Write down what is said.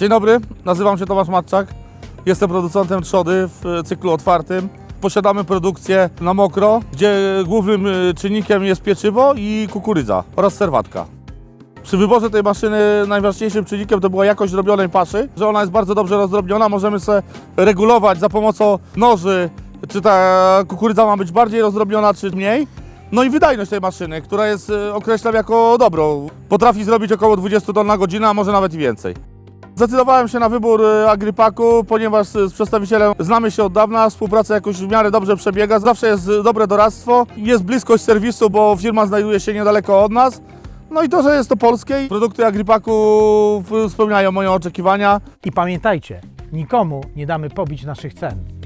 Dzień dobry, nazywam się Tomasz Matczak. Jestem producentem trzody w cyklu otwartym. Posiadamy produkcję na mokro, gdzie głównym y, czynnikiem jest pieczywo i kukurydza oraz serwatka. Przy wyborze tej maszyny najważniejszym czynnikiem to była jakość robionej paszy, że ona jest bardzo dobrze rozdrobniona. Możemy sobie regulować za pomocą noży, czy ta kukurydza ma być bardziej rozdrobniona, czy mniej. No i wydajność tej maszyny, która jest, y, określam jako dobrą. Potrafi zrobić około 20 ton na godzinę, a może nawet i więcej. Zdecydowałem się na wybór y, Agripaku, ponieważ z przedstawicielem znamy się od dawna, współpraca jakoś w miarę dobrze przebiega, zawsze jest y, dobre doradztwo, jest bliskość serwisu, bo firma znajduje się niedaleko od nas. No i to, że jest to polskie, produkty Agripaku spełniają moje oczekiwania. I pamiętajcie, nikomu nie damy pobić naszych cen.